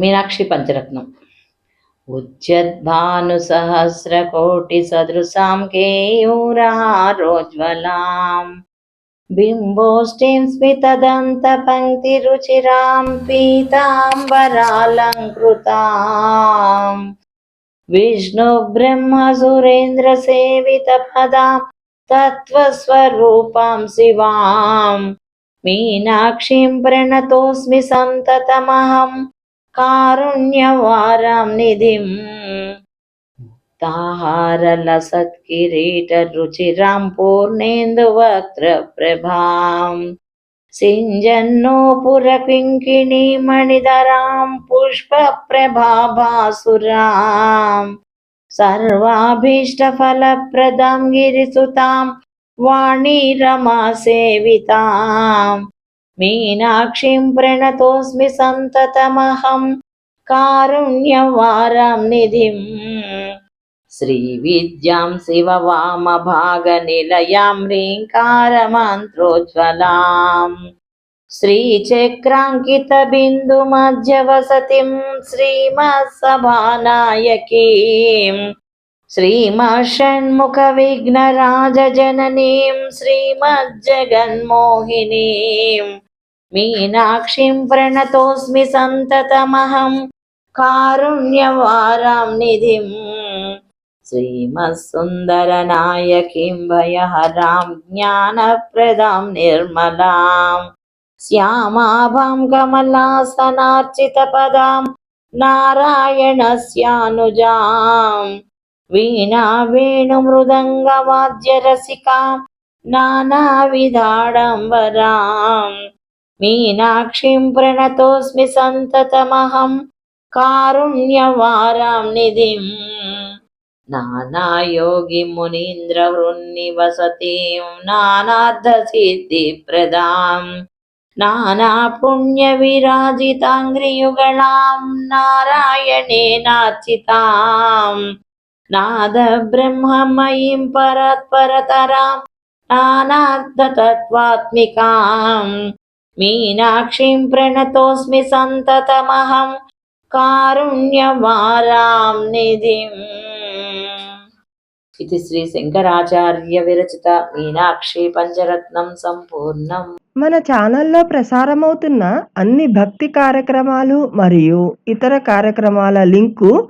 మీనాక్షి పంచరత్నం उज्जद्भानुसहस्रकोटिसदृशां केयूरारोज्ज्वलाम् बिम्बोष्ठीं स्मितदन्तपङ्क्तिरुचिरां पीताम्बरालङ्कृताम् विष्णुब्रह्मसुरेन्द्रसेवितपदां तत्त्वस्वरूपां शिवाम् मीनाक्षीं प्रणतोऽस्मि सन्ततमहं कारुण्यवारां निधिम् ताहारलसत्किरीटरुचिरां पूर्णेन्दुवक्त्रप्रभाम् सिञ्जन्नोपुरकिङ्किणीमणिधरां पुष्पप्रभाभासुराम् सर्वाभीष्टफलप्रदां गिरिसुतां वाणीरमासेविताम् मीनाक्षीं प्रणतोऽस्मि सन्ततमहं कारुण्यवारां निधिम् श्रीविद्यां शिववामभागनिलयां ह्रीङ्कारमन्त्रोज्ज्वलाम् श्रीचक्राङ्कितबिन्दुमध्यवसतिं श्रीमत्सभानायकीम् శ్రీమా షణ్ముఖ విఘ్నరాజజననీం శ్రీమజ్జగన్మోహినీం మీనాక్షిం ప్రణతోస్మి సంతతమహం కారుణ్యవారాం నిధిం శ్రీమత్సుందరనాయకిం భయహరాం జ్ఞానప్రదాం నిర్మలాం శ్యామాభాం కమలాసనార్చితపదాం నారాయణస్యానుజాం कमलासनार्चितपदां नारायणस्यानुजाम् वीणा वेणुमृदङ्गवाद्यरसिकां नानाविधाडम्बराम् मीनाक्षीं प्रणतोऽस्मि सन्ततमहं कारुण्यवारां निधिम् नानायोगिमुनीन्द्रवृन्निवसतीं नानार्धसिद्धिप्रदाम् नानापुण्यविराजिताङ्घ्रियुगलां नारायणेनार्चिताम् నాదబ్రహ్మమయీం పరత్పరతరాం నానార్థతత్వాత్మికాం మీనాక్షిం ప్రణతోస్మి సంతతమహం కారుణ్యవారాం నిధిం ఇది శ్రీ శంకరాచార్య విరచిత మీనాక్షి పంచరత్నం సంపూర్ణం మన ఛానల్లో ప్రసారమవుతున్న అన్ని భక్తి కార్యక్రమాలు మరియు ఇతర కార్యక్రమాల లింకు